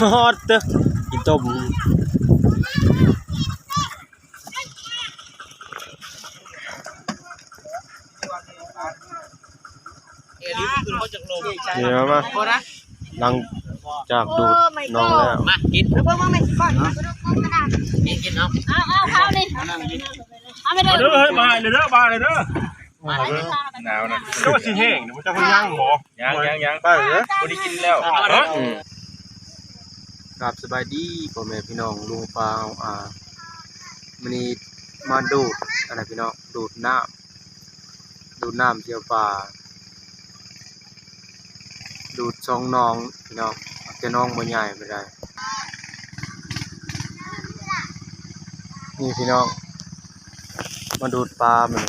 ฮอดเด้อกินต้มเอลิฟคือเขาจากลมเดี๋ยวมาโคนะหลังจากดูดน้องแล้วมากินแล้วเพิ่งมาไม่สิก่อนกินกินเอาเอาเอาเขานี่เอาไม่ได้เด้อเฮ้ยบายเลยเด้อบายเลยเด้อมาเลยหนาวนะเจ้าสิแห้งเดี๋ยวมันจะพยังบ่ยังยังยังไปเด้อบ่ได้กินแล้วเฮ้ยอืม ครับสบายดีพ่อแม่พี่น้องลุงปาวอ่ามื้อนี้มาดูดอะไรพี่น้องดูดน้ำดูดน้ำเที่ยวป่าดูดช่องน้องพี่น้องแต่น้องบ่ใหญ่ไม่ได้นี่พี่น้องมาดูดปลามัน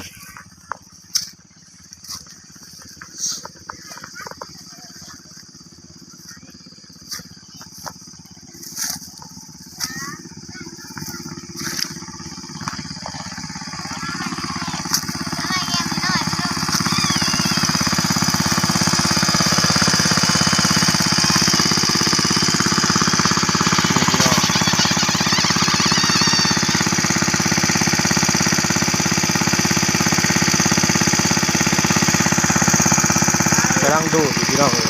ตู้อยู่พี่น้องเลย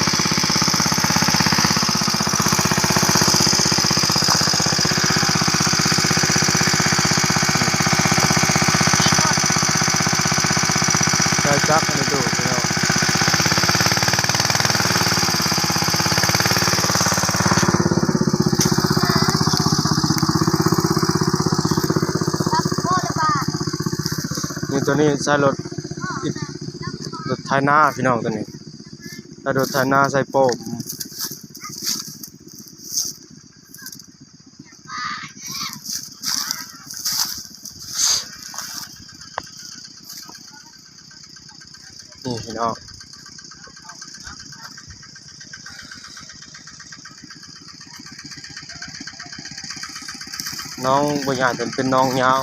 ใช้จักรอันนี้ดูดพี่น้องนี่ตัวนี้ใช้รถรถไถนาพี่น้องตัวนี้ ถ้ารถไถนาใส่โป๊บนี่พี่น้องน้องบ่ใหญ่แต่เป็นน้องยาว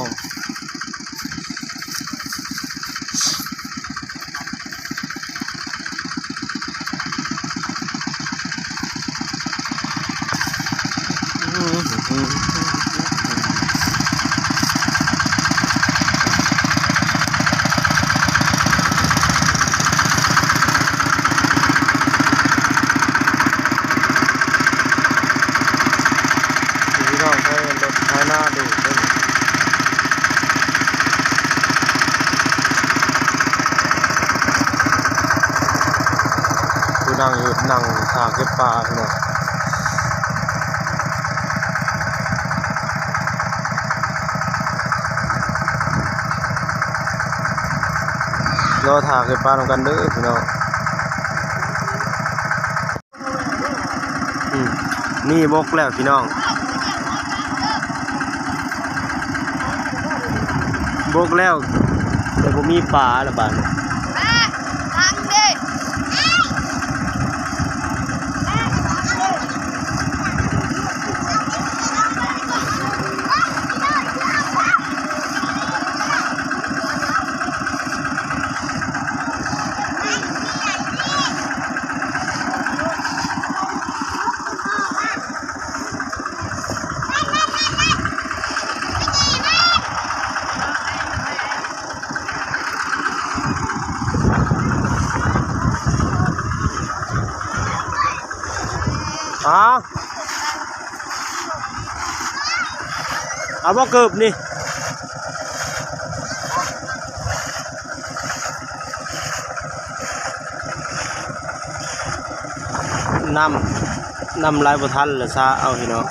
พี่น้องใช้รถไถนาดูดด้วยนี่ ผู้นั่งอยู่นั่งทาเก็บปลาพี่น้องรอทาเก็บปลาทำกันเด้อพี่น้องอืมนี่บกแล้วพี่น้องบกแล้วแต่ผมมีปลาละบาด เอาบ่เกิบนี่นำนำลายบ่ทันและซาเอาพี่น้อง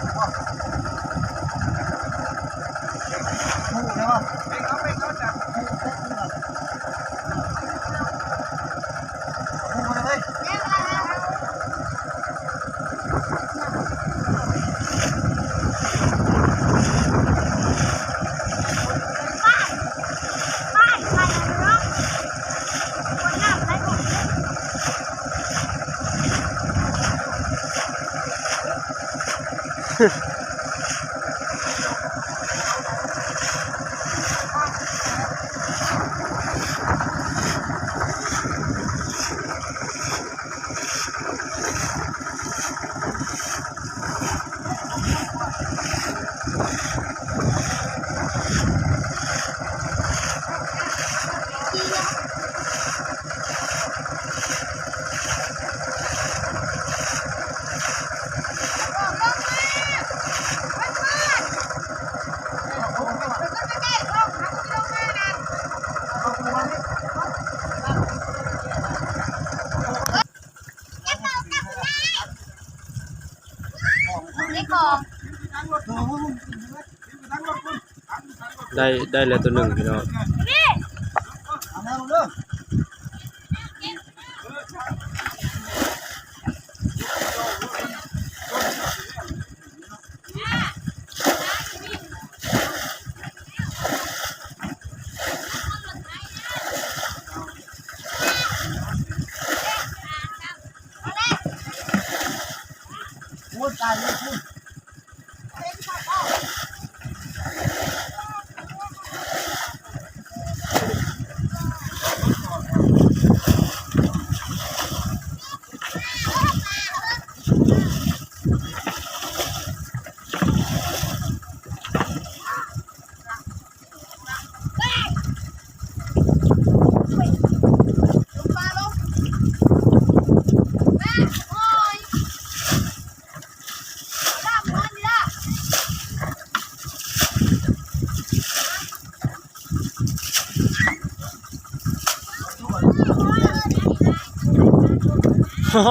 ได้ได้แล้วตัวหนึ่งพี่น้อง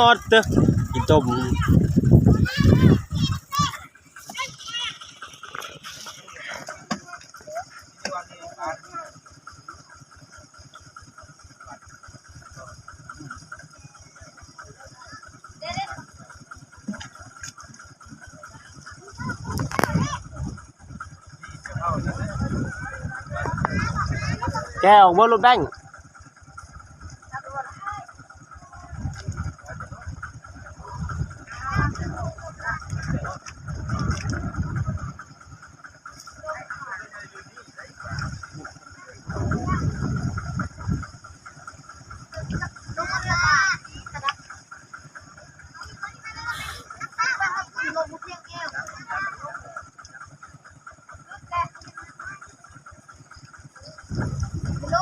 อดเด้อกินต้มแกออกมารถแบงลงมาเลยลงมุดเพียงแก้วล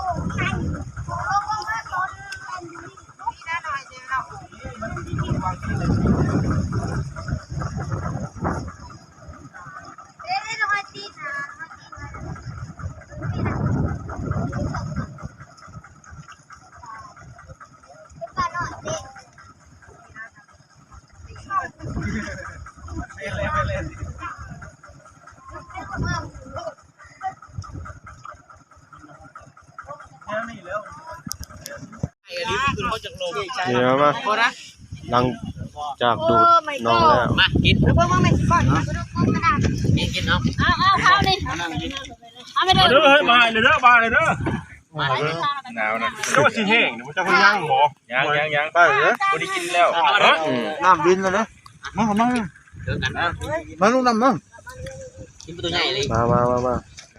งไปลงลงมาตอนนี่นะหน่อยเดี๋ยวเราเดี๋ยวเรามาตีนะมาตีนะปลาหน่อยเด็ก ไอ้อันนี้ขึ้น เขาจากลมเดี๋ยวมาโคนะหลังจากดูดน้องแล้วมากินเพิ่มมาไม่ก่อนนะกินกินเนาะเอาเอาข้าวนี่เอาไม่ได้มาเด้อเฮ้ยมาเลยเด้อมาเลยเด้อมาเลยหนาวนะเจ้าว่าสิแห้งเจ้าคนย่างบ่ย่างย่างย่างไปเหรอบ่ได้กินแล้วฮะน้ำบินแล้วนะมามาเจอกันนะมาลูกน้ำมากินประตูใหญ่เลยมามามามา